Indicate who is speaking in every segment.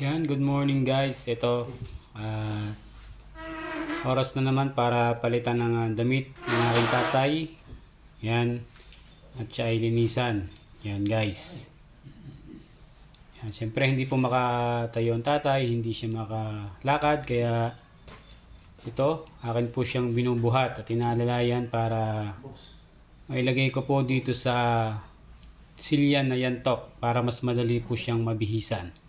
Speaker 1: Yan, good morning guys. Ito, ah, oras na naman para palitan ng ah, damit ng aking tatay. Yan, at siya ay linisan. Yan guys. Yan, siyempre hindi po makatayo ang tatay, hindi siya makalakad, kaya ito, akin po siyang binubuhat at inaalalayan para mailagay ko po dito sa silyan na yantok para mas madali po siyang mabihisan.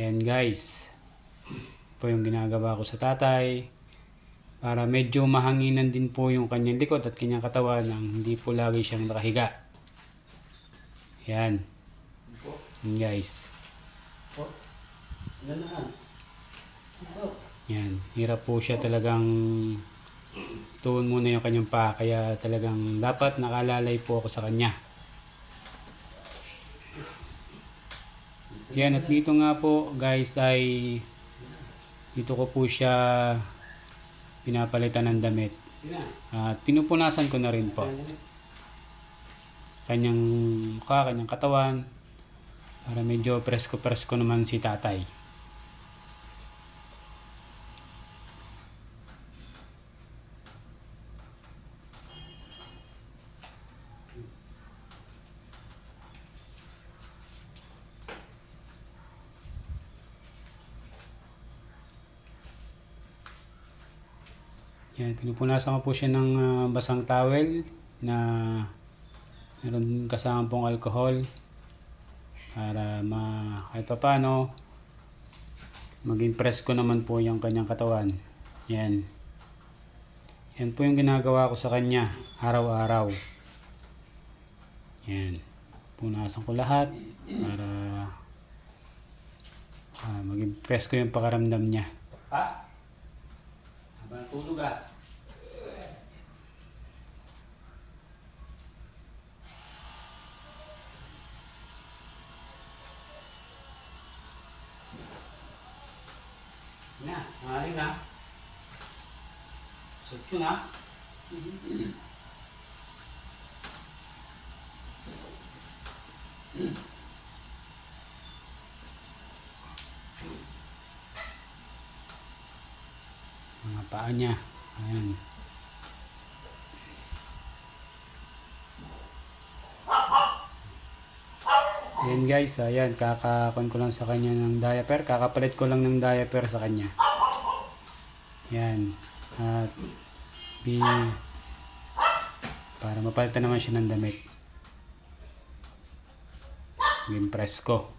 Speaker 1: Ayan guys. Po yung ginagawa ko sa tatay. Para medyo mahanginan din po yung kanyang likod at kanyang katawan nang hindi po lagi siyang nakahiga. Ayan. Ayan guys. Yan. Hirap po siya talagang tuon muna yung kanyang pa. Kaya talagang dapat nakalalay po ako sa kanya. Yan at dito nga po guys ay dito ko po siya pinapalitan ng damit. At pinupunasan ko na rin po. Kanyang mukha, kanyang katawan para medyo presko-presko naman si tatay. Yan, pinupunasan ko po siya ng ah, basang towel na meron kasama pong alcohol para ma kahit pa paano maging presko naman po yung kanyang katawan. Yan. Yan po yung ginagawa ko sa kanya araw-araw. Yan. Punasan ko lahat para ah, maging presko yung pakaramdam niya. Pa? Habang tulog ah. Na, maaari na. Sutyo na. Mga paa niya. Ayan. Ayan guys, ayan, kakakon ko lang sa kanya ng diaper. Kakapalit ko lang ng diaper sa kanya. Yan. At bi para mapalitan naman siya ng damit. Yung presko.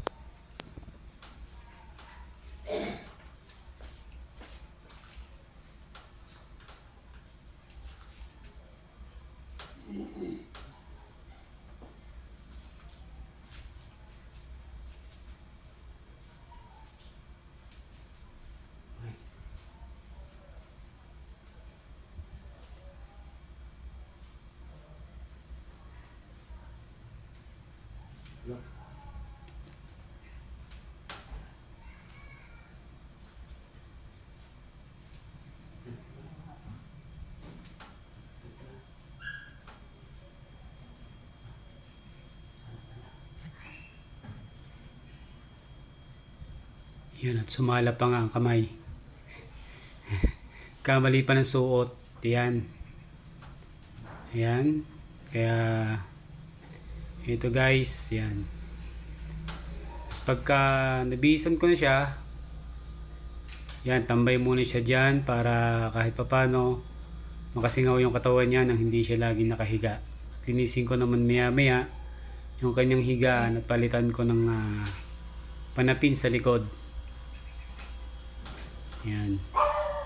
Speaker 1: Yan at sumala pa nga ang kamay. Kamali pa ng suot. Yan. Ayan. Kaya ito guys, yan. Tapos pagka nabisan ko na siya, yan, tambay muna siya dyan para kahit papano makasingaw yung katawan niya nang hindi siya lagi nakahiga. Linisin ko naman maya maya yung kanyang higaan at palitan ko ng ah, panapin sa likod. Yan.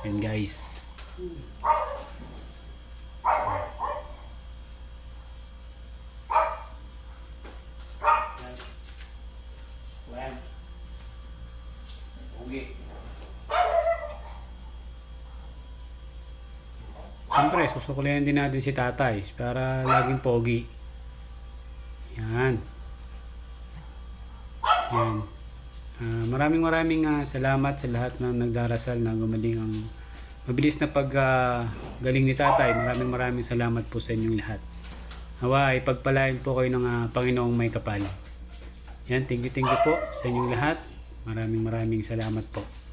Speaker 1: Yan guys. Siyempre, susukulihan din natin si tatay para laging pogi. Yan. Yan. Ah, maraming maraming ah, salamat sa lahat ng nagdarasal na gumaling ang mabilis na paggaling ni tatay. Maraming maraming salamat po sa inyong lahat. Nawa ay pagpalain po kayo ng ah, Panginoong may kapal. Yan, thank you, thank you po sa inyong lahat. Maraming maraming salamat po.